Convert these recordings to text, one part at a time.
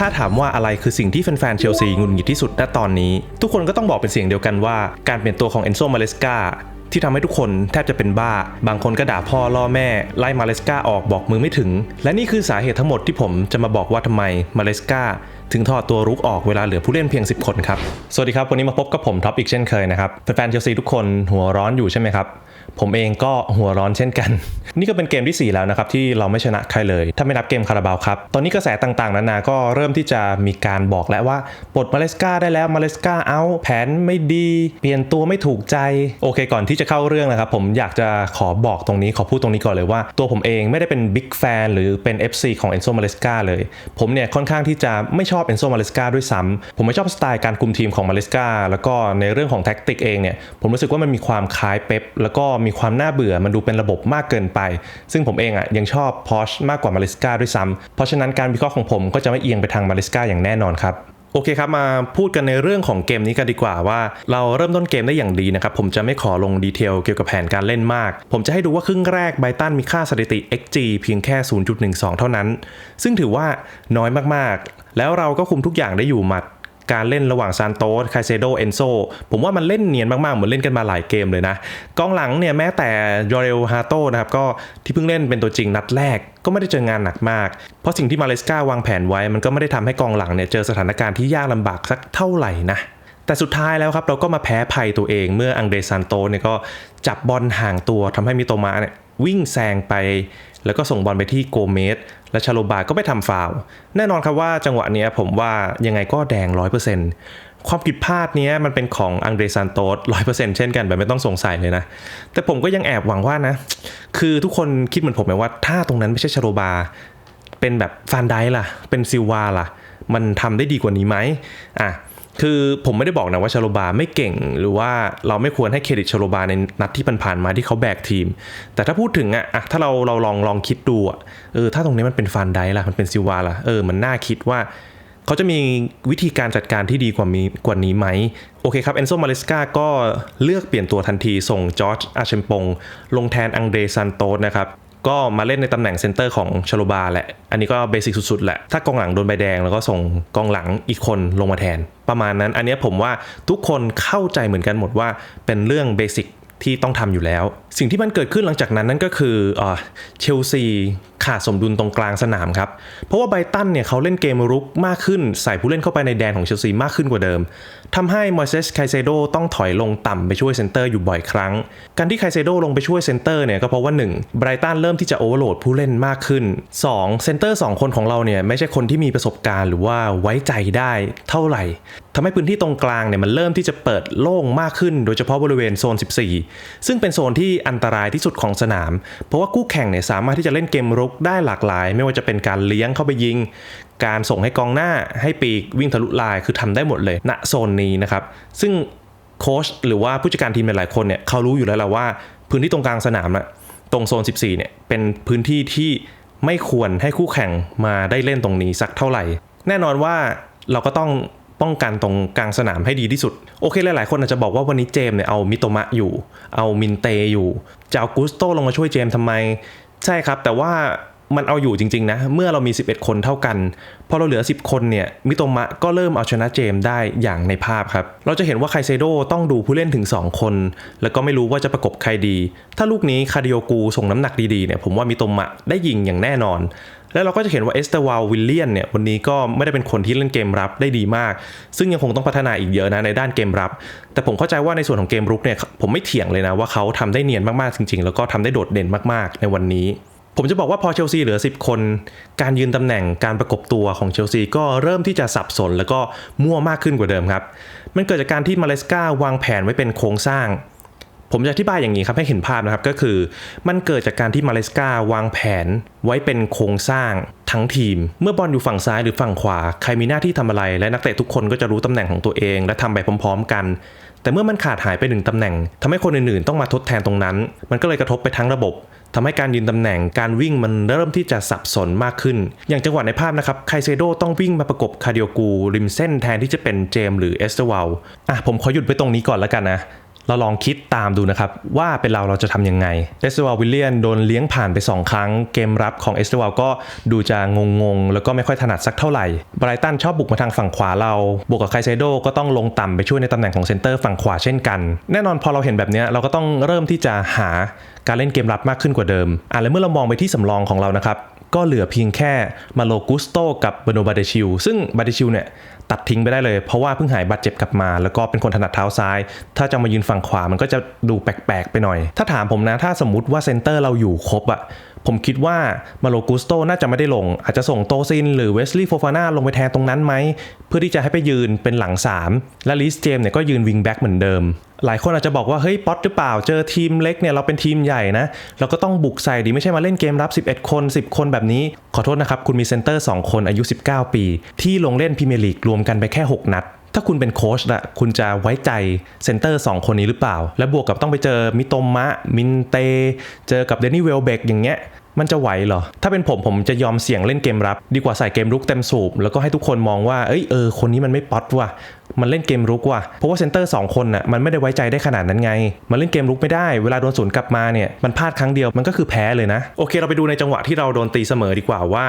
ถ้าถามว่าอะไรคือสิ่งที่แฟนๆเชลซีงุดหงิดที่สุดณตอนนี้ ทุกคนก็ต้องบอกเป็นเสียงเดียวกันว่าการเปลี่ยนตัวของเอนโซมาเลสกาที่ทำให้ทุกคนแทบจะเป็นบ้า บางคนก็ด่าพ่อล่อแม่ ไล่มาเลสกาออกบอกมือไม่ถึง และนี่คือสาเหตุทั้งหมดที่ผมจะมาบอกว่าทำไมมาเลสกาถึงถอดตัวรุกออกเวลาเหลือผู้เล่นเพียง 10 คนครับ สวัสดีครับ วันนี้มาพบกับผมท็อปอีกเช่นเคยนะครับ แฟนๆเชลซีทุกคนหัวร้อนอยู่ใช่ไหมครับ ผมเองก็หัวร้อนเช่นกัน นี่ก็เป็นเกมที่ 4 แล้วนะครับ ที่เราไม่ชนะใครเลย ถ้าไม่นับเกมคาราบาวครับ ตอนนี้กระแสต่างๆ นานาก็เริ่มที่จะมีการบอกแล้วว่าปลดมาเลสกาได้แล้วมาเลสกาเอา แผนไม่ดี เปลี่ยนตัวไม่ถูกใจ โอเคก่อนที่จะเข้าเรื่องนะครับ ผมอยากจะขอบอกตรงนี้ขอพูดตรงนี้ก่อนเลยว่า ตัวผมเองไม่ได้เป็นบิ๊กแฟนหรือเป็น FC ของเอนโซมาเลสกาเลย ผมเนี่ยค่อนข้างที่จะไม่ชอบเอนโซมาเลสกาด้วยซ้ำผมไม่ชอบสไตล์การคุมทีมของมาเลสกาแล้วก็ในเรื่องของแท็กติกเองเนี่ยผมรู้สึกว่ามันมีความคล้ายเป๊ปแล้วก็มีความน่าเบื่อมันดูเป็นระบบมากเกินไป ซึ่งผมเองอะยังชอบพอชมากกว่ามาเลสกาด้วยซ้ำเพราะฉะนั้นการวิเคราะห์ของผมก็จะไม่เอียงไปทางมาเลสกาอย่างแน่นอนครับโอเคครับ มาพูดกันในเรื่องของเกมนี้กันดีกว่าว่า เราเริ่มต้นเกมได้อย่างดีนะครับ ผมจะไม่ขอลงดีเทลเกี่ยวกับแผนการเล่นมาก ผมจะให้ดูว่าครึ่งแรกไบตันมีค่าสถิติ XG เพียงแค่ 0.12 เท่านั้น ซึ่งถือว่าน้อยมากๆ แล้วเราก็คุมทุกอย่างได้อยู่หมัด การเล่นระหว่างซานโตสไคเซโดเอนโซผมว่ามันเล่นเนียนมากๆ เหมือนเล่นกันมาหลายเกมเลยนะ กองหลังเนี่ยแม้แต่ยอเรลฮาโตนะครับก็ที่เพิ่งเล่นเป็นตัวจริงนัดแรกก็ไม่ได้เจองานหนักมาก เพราะสิ่งที่มาเลสกาวางแผนไว้ มันก็ไม่ได้ทำให้กองหลังเนี่ยเจอสถานการณ์ที่ยากลำบากสักเท่าไหร่นะ แต่สุดท้ายแล้วครับเราก็มาแพ้ภัยตัวเองเมื่ออังเดรซานโตเนี่ยก็จับบอลห่างตัวทำให้มิโตมะเนี่ยวิ่งแซงไป แล้วก็ส่งบอลไปที่โกเมสและชาโลบาก็ไปทำฟาวล์แน่นอนครับว่าจังหวะเนี้ยผมว่ายังไงก็แดง 100%ความผิดพลาดเนี้ยมันเป็นของอังเดรซานโตส100%เช่นกันแบบไม่ต้องสงสัยเลยนะ แต่ผมก็ยังแอบหวังว่านะ คือทุกคนคิดเหมือนผมไหมว่า ถ้าตรงนั้นไม่ใช่ชาโลบา เป็นแบบฟานไดล่ะ เป็นซิลวาล่ะ มันทำได้ดีกว่านี้ไหมอะ คือผมไม่ได้บอกนะว่าชาโลบาไม่เก่ง หรือว่าเราไม่ควรให้เครดิตชาโลบาในนัดที่ผ่านๆมาที่เขาแบกทีม แต่ถ้าพูดถึงอะอะถ้าเราเราลองลองคิดดูอะเออถ้าตรงนี้มันเป็นฟานไดล่ะมันเป็นซิวาล่ะเออมันน่าคิดว่าเขาจะมีวิธีการจัดการที่ดีกว่ามีกว่านี้ไหม โอเคครับ เอนโซมาเลสกาก็เลือกเปลี่ยนตัวทันทีส่งจอร์จอาเชมปง ลงแทนอังเดรซันโตสนะครับ ก็มาเล่นในตำแหน่งเซนเตอร์ของชโลบาแหละ อันนี้ก็เบสิกสุดๆ แหละ ถ้ากองหลังโดนใบแดงแล้วก็ส่งกองหลังอีกคนลงมาแทน ประมาณนั้น อันนี้ผมว่าทุกคนเข้าใจเหมือนกันหมดว่าเป็นเรื่องเบสิกที่ต้องทำอยู่แล้ว สิ่งที่มันเกิดขึ้นหลังจากนั้นนั่นก็คือเชลซีขาดสมดุลตรงกลางสนามครับ เพราะว่าไบตันเนี่ยเขาเล่นเกมรุกมากขึ้น ใส่ผู้เล่นเข้าไปในแดนของเชลซีมากขึ้นกว่าเดิมทำให้มอยเซสไคเซโดต้องถอยลงต่ำไปช่วยเซนเตอร์อยู่บ่อยครั้ง การที่ไคเซโดลงไปช่วยเซนเตอร์เนี่ยก็เพราะว่า 1 ไบรตันเริ่มที่จะโอเวอร์โหลดผู้เล่นมากขึ้น 2 เซนเตอร์2คนของเราเนี่ยไม่ใช่คนที่มีประสบการณ์หรือว่าไว้ใจได้เท่าไหร่ทำให้พื้นที่ตรงกลางเนี่ยมันเริ่มที่จะเปิดโล่งมากขึ้น โดยเฉพาะบริเวณโซน 14 ซึ่งเป็นโซนที่อันตรายที่สุดของสนาม เพราะว่าคู่แข่งเนี่ยสามารถที่จะเล่นเกมรุกได้หลากหลาย ไม่ว่าจะเป็นการเลี้ยงเข้าไปยิง การส่งให้กองหน้าให้ปีกวิ่งทะลุลายคือทำได้หมดเลยณโซนนี้นะครับ ซึ่งโค้ชหรือว่าผู้จัดการทีมหลายๆคนเนี่ยเขารู้อยู่แล้วแหละว่าพื้นที่ตรงกลางสนามนะตรงโซน 14เนี่ยเป็นพื้นที่ที่ไม่ควรให้คู่แข่งมาได้เล่นตรงนี้สักเท่าไหร่ แน่นอนว่าเราก็ต้องป้องกันตรงกลางสนามให้ดีที่สุด โอเคหลายๆ คนอาจจะบอกว่าวันนี้เจมเนี่ยเอามิโตมะอยู่ เอามินเตอยู่จะเอากุสโตลงมาช่วยเจมทำไม ใช่ครับแต่ว่ามันเอาอยู่จริงๆนะ เมื่อเรามี 11 คนเท่ากันพอเราเหลือ 10 คนเนี่ยมิโตมะก็เริ่มเอาชนะเจมได้อย่างในภาพครับ เราจะเห็นว่าไคเซโดต้องดูผู้เล่นถึง 2 คน แล้วก็ไม่รู้ว่าจะประกบใครดี ถ้าลูกนี้คาดิโอกูส่งน้ำหนักดีๆเนี่ยผมว่ามิโตมะได้ยิงอย่างแน่นอน แล้วเราก็จะเห็นว่าเอสเตอร์วาลวิลเลียนเนี่ยวันนี้ก็ไม่ได้เป็นคนที่เล่นเกมรับได้ดีมาก ซึ่งยังคงต้องพัฒนาอีกเยอะนะในด้านเกมรับ แต่ผมเข้าใจว่าในส่วนของเกมรุกเนี่ยผมไม่เถียงเลยนะว่าเขาทำได้เนียนมากๆจริง ๆ แล้วก็ทำได้โดดเด่นมากๆ ในวันนี้ ผมจะบอกว่าพอเชลซีเหลือ 10 คน การยืนตำแหน่งการประกบตัวของเชลซีก็เริ่มที่จะสับสน แล้วก็มั่วมากขึ้นกว่าเดิมครับมันเกิดจากการที่มาเลสกาวางแผนไว้เป็นโครงสร้าง ผมจะอธิบายอย่างนี้ครับให้เห็นภาพนะครับก็คือ มันเกิดจากการที่มาเลสกาวางแผนไว้เป็นโครงสร้างทั้งทีม เมื่อบอลอยู่ฝั่งซ้ายหรือฝั่งขวา ใครมีหน้าที่ทำอะไร และนักเตะทุกคนก็จะรู้ตำแหน่งของตัวเอง และทำไปพร้อม ๆ กัน แต่เมื่อมันขาดหายไปหนึ่งตำแหน่งทำให้คนอื่นๆ ต้องมาทดแทนตรงนั้น มันก็เลยกระทบไปทั้งระบบทำให้การยืนตำแหน่งการวิ่งมันเริ่มที่จะสับสนมากขึ้น อย่างจังหวะในภาพนะครับไคเซโดต้องวิ่งมาประกบคาเดียกูริมเส้นแทนที่จะเป็นเจมหรือเอสเตอร์วลอะผมขอหยุดไว้ตรงนี้ก่อนแล้วกันนะ เราลองคิดตามดูนะครับ ว่าเป็นเราเราจะทำยังไง เอสเตวาลวิลเลียนโดนเลี้ยงผ่านไป 2 ครั้ง เกมรับของเอสเตวาลก็ดูจะงงๆแล้วก็ไม่ค่อยถนัดสักเท่าไหร่ไบรตันชอบบุกมาทางฝั่งขวาเรา บวกกับไคเซโดก็ต้องลงต่ำไปช่วยในตำแหน่งของเซนเตอร์ฝั่งขวาเช่นกัน แน่นอนพอเราเห็นแบบนี้เราก็ต้องเริ่มที่จะหาการเล่นเกมรับมากขึ้นกว่าเดิมอะแล้วเมื่อเรามองไปที่สำรองของเรานะครับก็เหลือเพียงแค่มาโลกุสโตกับเบโนบาเดชิลซึ่งบาเดชิลเนี่ย ตัดทิ้งไปได้เลย เพราะว่าเพิ่งหายบาดเจ็บกลับมา แล้วก็เป็นคนถนัดเท้าซ้าย ถ้าจะมายืนฝั่งขวามันก็จะดูแปลกๆไปหน่อย ถ้าถามผมนะถ้าสมมติว่าเซนเตอร์เราอยู่ครบอะผมคิดว่ามาโลกุสโตน่าจะไม่ได้ลง อาจจะส่งโตซิน หรือเวสลีย์โฟฟาน่าลงไปแทนตรงนั้นไหม เพื่อที่จะให้ไปยืนเป็นหลัง 3 และลิสเจมเนี่ยก็ยืนวิงแบ็กเหมือนเดิม หลายคนอาจจะบอกว่าเฮ้ยป๊อตหรือเปล่าเจอทีมเล็กเนี่ยเราเป็นทีมใหญ่นะ เราก็ต้องบุกใส่ดีไม่ใช่มาเล่นเกมรับ 11 คน 10 คนแบบนี้ ขอโทษนะครับ คุณมีเซนเตอร์ 2 คนอายุ 19 ปี ที่ลงเล่นพรีเมียร์ลีกรวมกันไปแค่ 6 นัด ถ้าคุณเป็นโค้ชละคุณจะไว้ใจเซนเตอร์ 2 คนนี้หรือเปล่า และบวกกับต้องไปเจอมิโตมะมินเต เจอกับเดนนี่เวลเบกอย่างเงี้ยมันจะไหวเหรอ ถ้าเป็นผมผมจะยอมเสี่ยงเล่นเกมรับ ดีกว่าใส่เกมรุกเต็มสูบ แล้วก็ให้ทุกคนมองว่า เอ้ยเออคนนี้มันไม่ป๊อตว่ะ มันเล่นเกมรุกว่ะเพราะว่าเซนเตอร์2คนน่ะมันไม่ได้ไว้ใจได้ขนาดนั้นไง มันเล่นเกมรุกไม่ได้เวลาโดนศูนย์กลับมาเนี่ยมันพลาดครั้งเดียวมันก็คือแพ้เลยนะ โอเค เราไปดูในจังหวะที่เราโดนตีเสมอดีกว่าว่า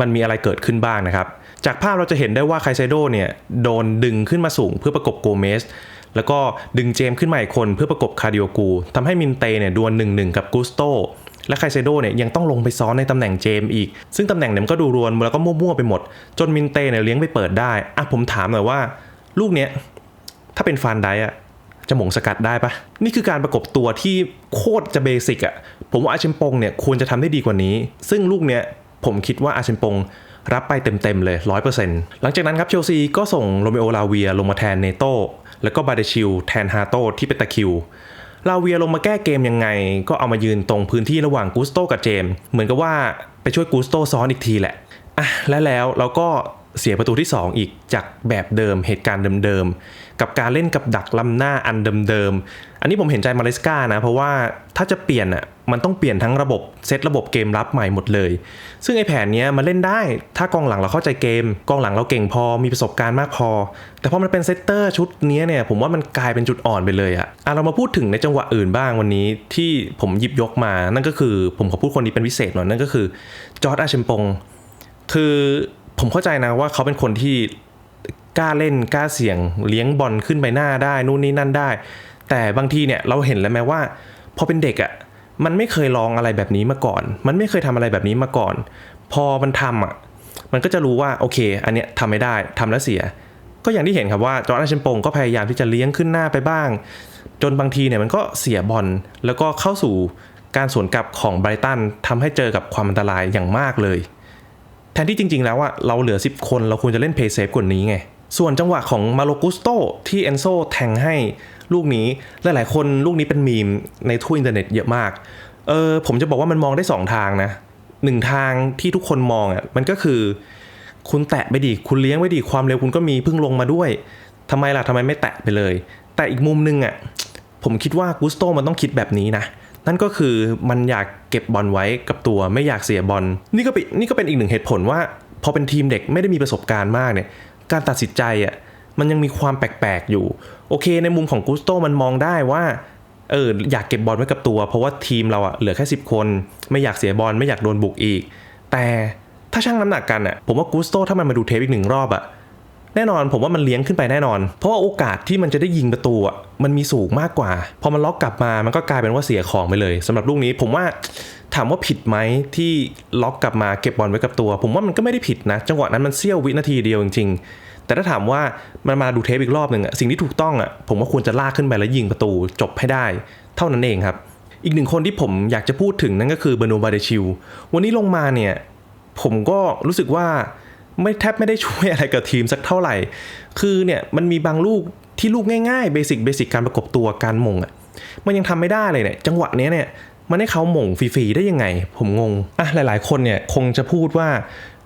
มันมีอะไรเกิดขึ้นบ้างนะครับ จากภาพเราจะเห็นได้ว่าไคเซโดเนี่ยโดนดึงขึ้นมาสูงเพื่อประกบโกเมสแล้วก็ดึงเจมขึ้นมาอีกคนเพื่อประกบคาร์ดิโอกูทำให้มินเตเนี่ยดวลหนึ่งหนึ่งกับกุสโตและไคเซโดเนี่ยยังต้องลงไปซ้อนในตำแหน่งเจมอีก ซึ่งตำแหน่งเนี่ยมันก็ดูรวนแล้วก็มั่วๆไปหมด จนมินเตเนี่ยเลี้ยงไปเปิดได้อะผมถามหน่อยว่า ลูกเนี้ยถ้าเป็นฟานไดอะจะหมงสกัดได้ปะนี่คือการประกบตัวที่โคตรจะเบสิกอะผมว่าอาเชมปงเนี่ยควรจะทำได้ดีกว่านี้ ซึ่งลูกเนี้ยผมคิดว่าอาเชมปงรับไปเต็มๆเลย 100%หลังจากนั้นครับเชลซีก็ส่งโรเมโอลาเวียลงมาแทนเนโตแล้วก็บาเดชิลแทนฮาโตที่เป็นตะคิวลาเวียลงมาแก้เกมยังไง ก็เอามายืนตรงพื้นที่ระหว่างกูสโตกับเจม เหมือนกับว่าไปช่วยกูสโตซ้อนอีกทีแหละอะและแล้วเราก็ เสียประตูที่ 2 อีกจากแบบเดิมเหตุการณ์เดิมๆ กับการเล่นกับดักล้ำหน้าอันเดิมๆ อันนี้ผมเห็นใจมาเลสกานะ เพราะว่าถ้าจะเปลี่ยนอะมันต้องเปลี่ยนทั้งระบบเซตระบบเกมรับใหม่หมดเลย ซึ่งไอแผนเนี้ยมันเล่นได้ถ้ากองหลังเราเข้าใจเกม กองหลังเราเก่งพอมีประสบการณ์มากพอ แต่พอมันเป็นเซตเตอร์ชุดนี้เนี่ยผมว่ามันกลายเป็นจุดอ่อนไปเลยอะอะเรามาพูดถึงในจังหวะอื่นบ้างวันนี้ที่ผมหยิบยกมา นั่นก็คือผมขอพูดคนนี้เป็นพิเศษหน่อยนั่นก็คือจอร์ดอาเชมปงคือ ผมเข้าใจนะว่าเขาเป็นคนที่กล้าเล่นกล้าเสี่ยงเลี้ยงบอลขึ้นไปหน้าได้นู่นนี่นั่นได้ แต่บางทีเนี่ยเราเห็นแล้วแม้ว่าพอเป็นเด็กอะ่ะมันไม่เคยลองอะไรแบบนี้มาก่อน มันไม่เคยทำอะไรแบบนี้มาก่อน พอมันทำอะ มันก็จะรู้ว่าโอเค อันเนี้ยทำไม่ได้ทำแล้วเสีย ก็อย่างที่เห็นครับว่าจอร์แดนเชมปงก็พยายามที่จะเลี้ยงขึ้นหน้าไปบ้าง จนบางทีเนี่ยมันก็เสียบอลแล้วก็เข้าสู่การสวนกลับของไบรตันทำให้เจอกับความอันตรายอย่างมากเลย แทนที่จริง ๆ แล้วอะเราเหลือ 10 คนเราควรจะเล่นเพย์เซฟกว่านี้ไง ส่วนจังหวะของมาโลกุสโตที่เอนโซแทงให้ลูกนี้หลายๆ คนลูกนี้เป็นมีมในทั่วอินเทอร์เน็ตเยอะมากเออผมจะบอกว่ามันมองได้ 2 ทางนะหนึ่งทางที่ทุกคนมองอะมันก็คือคุณแตะไปดิคุณเลี้ยงไว้ดิความเร็วคุณก็มีพิ่งลงมาด้วยทำไมล่ะทำไมไม่แตะไปเลย แต่อีกมุมนึงอะผมคิดว่ากุสโตมันต้องคิดแบบนี้นะ นั่นก็คือมันอยากเก็บบอลไว้กับตัวไม่อยากเสียบอลนี่ก็เป็นนี่ก็เป็นอีกหนึ่งเหตุผลว่า พอเป็นทีมเด็กไม่ได้มีประสบการณ์มากเนี่ยการตัดสินใจอะมันยังมีความแปลกๆอยู่ โอเค ในมุมของกุสโตมันมองได้ว่าเอออยากเก็บบอลไว้กับตัว เพราะว่าทีมเราอะเหลือแค่ 10 คน ไม่อยากเสียบอลไม่อยากโดนบุกอีก แต่ถ้าช่างน้ำหนักกันอะผมว่ากุสโตถ้ามันมาดูเทปอีกหนึ่งรอบอะ แน่นอนผมว่ามันเลี้ยงขึ้นไปแน่นอน เพราะว่าโอกาสที่มันจะได้ยิงประตูอะมันมีสูงมากกว่า พอมันล็อกกลับมามันก็กลายเป็นว่าเสียของไปเลยสำหรับลูกนี้ผมว่าถามว่าผิดไหมที่ล็อกกลับมาเก็บบอลไว้กับตัว ผมว่ามันก็ไม่ได้ผิดนะ จังหวะนั้นมันเสี้ยววินาทีเดียวจริงๆ แต่ถ้าถามว่ามันมาดูเทปอีกรอบหนึ่งอะสิ่งที่ถูกต้องอะผมว่าควรจะลากขึ้นไปแล้วยิงประตูจบให้ได้ เท่านั้นเองครับ อีกหนึ่งคนที่ผมอยากจะพูดถึงนั่นก็คือเบอร์โนบาเดชิลวันนี้ลงมาเนี่ยผมก็รู้สึกว่า ไม่แทบไม่ได้ช่วยอะไรกับทีมสักเท่าไหร่ คือเนี่ยมันมีบางลูกที่ลูกง่ายๆเบสิกเบสิกการประกบตัวการมงอะมันยังทำไม่ได้เลยเนี่ยจังหวะเนี้ยเนี่ยมันให้เขาหม่งฟรีๆได้ยังไง ผมงงอะหลายๆ คนเนี่ยคงจะพูดว่า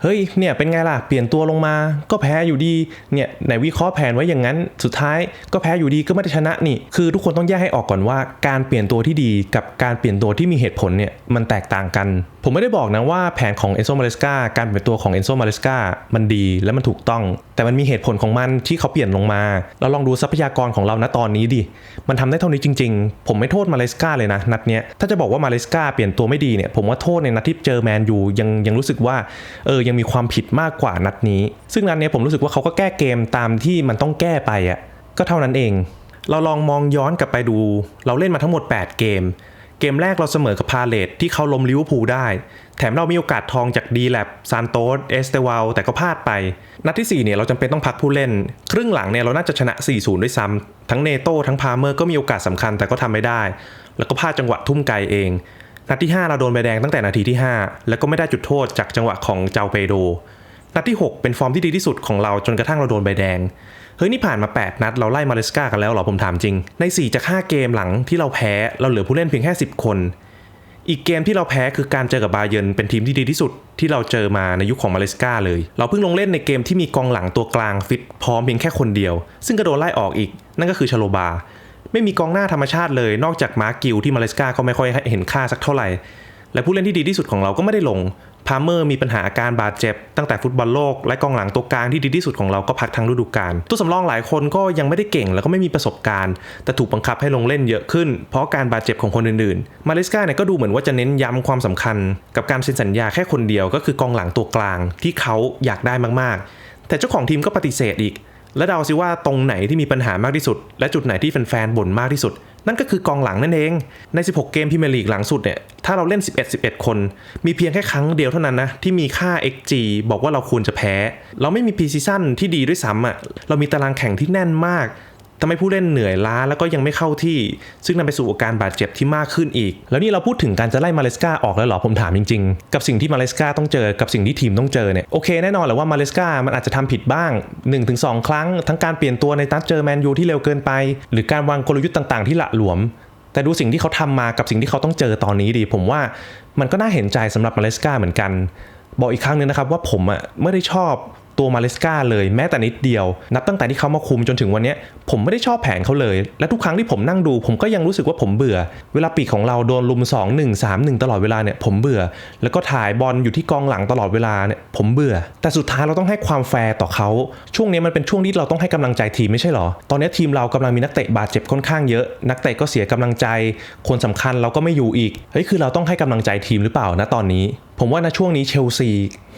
เฮ้ยเนี่ยเป็นไงล่ะเปลี่ยนตัวลงมา ก็แพ้อยู่ดีเนี่ยไหนวิเคราะห์แผนไว้อย่างนั้น สุดท้ายก็แพ้อยู่ดีก็ไม่ได้ชนะนี่ คือทุกคนต้องแยกให้ออกก่อนว่า การเปลี่ยนตัวที่ดีกับการเปลี่ยนตัวที่มีเหตุผลเนี่ยมันแตกต่างกัน ผมไม่ได้บอกนะว่าแผนของเอนโซมาเลสกาการเปลี่ยนตัวของเอนโซมาเลสกามันดีและมันถูกต้อง แต่มันมีเหตุผลของมันที่เขาเปลี่ยนลงมาเราลองดูทรัพยากรของเราณตอนนี้ดิมันทำได้เท่านี้จริง ๆ ผมไม่โทษมาเลสกาเลยนะนัดเนี้ยถ้าจะบอกว่ามาเลสกาเปลี่ยนตัวไม่ดีเนี่ยผมว่าโทษในนัดที่เจอแมนยูยังยังรู้สึกว่าเออยังมีความผิดมากกว่านัดนี้ ซึ่งนัดนี้ผมรู้สึกว่าเขาก็แก้เกมตามที่มันต้องแก้ไปอะก็เท่านั้นเอง เราลองมองย้อนกลับไปดู เราเล่นมาทั้งหมด 8 เกม เกมแรกเราเสมอกับพาเลตที่เขาล้มลิเวอร์พูลได้ แถมเรามีโอกาสทองจากดีแลบซานโตสเอสเตวาลแต่ก็พลาดไป นัดที่4เนี่ยเราจำเป็นต้องพักผู้เล่น ครึ่งหลังเนี่ยเราน่าจะชนะ 4-0 ด้วยซ้ำทั้งเนโต้ทั้งพาเมอร์ก็มีโอกาสสำคัญแต่ก็ทำไม่ได้ แล้วก็พลาดจังหวะทุ่มไกลเอง นัดที่ 5 เราโดนใบแดงตั้งแต่นาทีที่ 5 แล้วก็ไม่ได้จุดโทษจากจังหวะของเจ้าเปโด นัดที่ 6 เป็นฟอร์มที่ดีที่สุดของเราจนกระทั่งเราโดนใบแดง เฮ้ยนี่ผ่านมา 8 นัดเราไล่มาเลสกากันแล้วเหรอผมถามจริง ใน 4 จาก 5 เกมหลังที่เราแพ้เราเหลือผู้เล่นเพียงแค่10 คน อีกเกมที่เราแพ้คือการเจอกับบาเยนเป็นทีมที่ดีที่สุดที่เราเจอมาในยุคของมาเลสกาเลย เราเพิ่งลงเล่นในเกมที่มีกองหลังตัวกลางฟิตพร้อมเพียงแค่คนเดียว ซึ่งก็โดนไล่ออกอีก นั่นก็คือชโลบา ไม่มีกองหน้าธรรมชาติเลย นอกจากมาร์กิลที่มาเลสกาก็ไม่ค่อยเห็นค่าสักเท่าไหร่ และผู้เล่นที่ดีที่สุดของเราก็ไม่ได้ลง พาเมอร์มีปัญหาอาการบาดเจ็บ ตั้งแต่ฟุตบอลโลก และกองหลังตัวกลางที่ดีที่สุดของเราก็พักทั้งฤดูกาลตัวสำรองหลายคนก็ยังไม่ได้เก่งแล้วก็ไม่มีประสบการณ์ แต่ถูกบังคับให้ลงเล่นเยอะขึ้น เพราะการบาดเจ็บของคนอื่นๆ มาเลสกาเนี่ยก็ดูเหมือนว่าจะเน้นย้ำความสำคัญ กับการเซ็นสัญญาแค่คนเดียวก็คือกองหลังตัวกลางที่เขาอยากได้มากๆ แต่เจ้าของทีมก็ปฏิเสธอีก และเดาซิว่าตรงไหนที่มีปัญหามากที่สุด และจุดไหนที่แฟนๆบ่นมากที่สุด นั่นก็คือกองหลังนั่นเอง ใน 16 เกมพรีเมร์ลีกหลังสุดเนี่ย ถ้าเราเล่น 11 11 คน มีเพียงแค่ครั้งเดียวเท่านั้นนะ ที่มีค่า XG บอกว่าเราควรจะแพ้ เราไม่มีพรีซีซั่นที่ดีด้วยซ้ำอะ เรามีตารางแข่งที่แน่นมาก ทำให้ผู้เล่นเหนื่อยล้าแล้วก็ยังไม่เข้าที่ ซึ่งนำไปสู่อาการบาดเจ็บที่มากขึ้นอีก แล้วนี่เราพูดถึงการจะไล่มาเลสกาออกแล้วหรอผมถามจริงๆ กับสิ่งที่มาเลสกาต้องเจอกับสิ่งที่ทีมต้องเจอเนี่ยโอเคแน่นอนแหละว่ามาเลสกามันอาจจะทำผิดบ้าง 1-2 ครั้ง ทั้งการเปลี่ยนตัวในนัดเจอแมนยูที่เร็วเกินไป หรือการวางกลยุทธ์ต่างๆที่ละหลวม แต่ดูสิ่งที่เขาทำมากับสิ่งที่เขาต้องเจอตอนนี้ดิผมว่ามันก็น่าเห็นใจสำหรับมาเลสกาเหมือนกัน บอกอีกครั้งหนึงนะครับว่าผมอะไม่ได้ชอบ ตัวมาเลสกาเลยแม้แต่นิดเดียว นับตั้งแต่ที่เขามาคุมจนถึงวันนี้ผมไม่ได้ชอบแผนเขาเลย และทุกครั้งที่ผมนั่งดู ผมก็ยังรู้สึกว่าผมเบื่อ เวลาปีกของเราโดนลุม 2 1 3 1 ตลอดเวลาเนี่ยผมเบื่อ แล้วก็ถ่ายบอลอยู่ที่กองหลังตลอดเวลาเนี่ยผมเบื่อ แต่สุดท้ายเราต้องให้ความแฟร์ต่อเขาช่วงนี้มันเป็นช่วงที่เราต้องให้กำลังใจทีมไม่ใช่หรอ ตอนนี้ทีมเรากำลังมีนักเตะบาดเจ็บค่อนข้างเยอะ นักเตะก็เสียกำลังใจ คนสำคัญเราก็ไม่อยู่อีกเฮ้ยคือเราต้องให้กำลังใจทีมหรือเปล่านะตอนนี้ ผมว่านะช่วงนี้เชลซี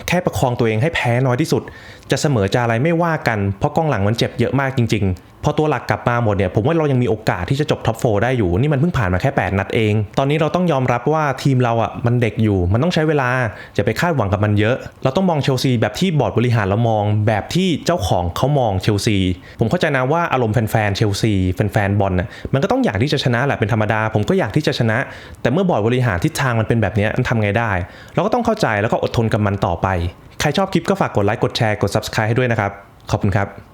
แค่ประคองตัวเองให้แพ้น้อยที่สุด จะเสมอจะอะไรไม่ว่ากันเพราะกองหลังมันเจ็บเยอะมากจริงๆ พอตัวหลักกลับมาหมดเนี่ยผมว่าเรายังมีโอกาสที่จะจบท็อปโฟได้อยู่นี่มันเพิ่งผ่านมาแค่ 8 นัดเอง ตอนนี้เราต้องยอมรับว่าทีมเราอะมันเด็กอยู่ มันต้องใช้เวลาจะไปคาดหวังกับมันเยอะ เราต้องมองเชลซีแบบที่บอร์ดบริหารเรามอง แบบที่เจ้าของเขามองเชลซี ผมเข้าใจนะว่าอารมณ์แฟนๆเชลซีแฟนๆบอลน่ะมันก็ต้องอยากที่จะชนะแหละเป็นธรรมดา ผมก็อยากที่จะชนะ แต่เมื่อบอร์ดบริหารทิศทางมันเป็นแบบนี้มันทำไงได้ เราก็ต้องเข้าใจแล้วก็อดทนกับมันต่อไป ใครชอบคลิปก็ฝากกดไลค์กดแชร์กด subscribe ให้ด้วยนะครับขอบคุณครับ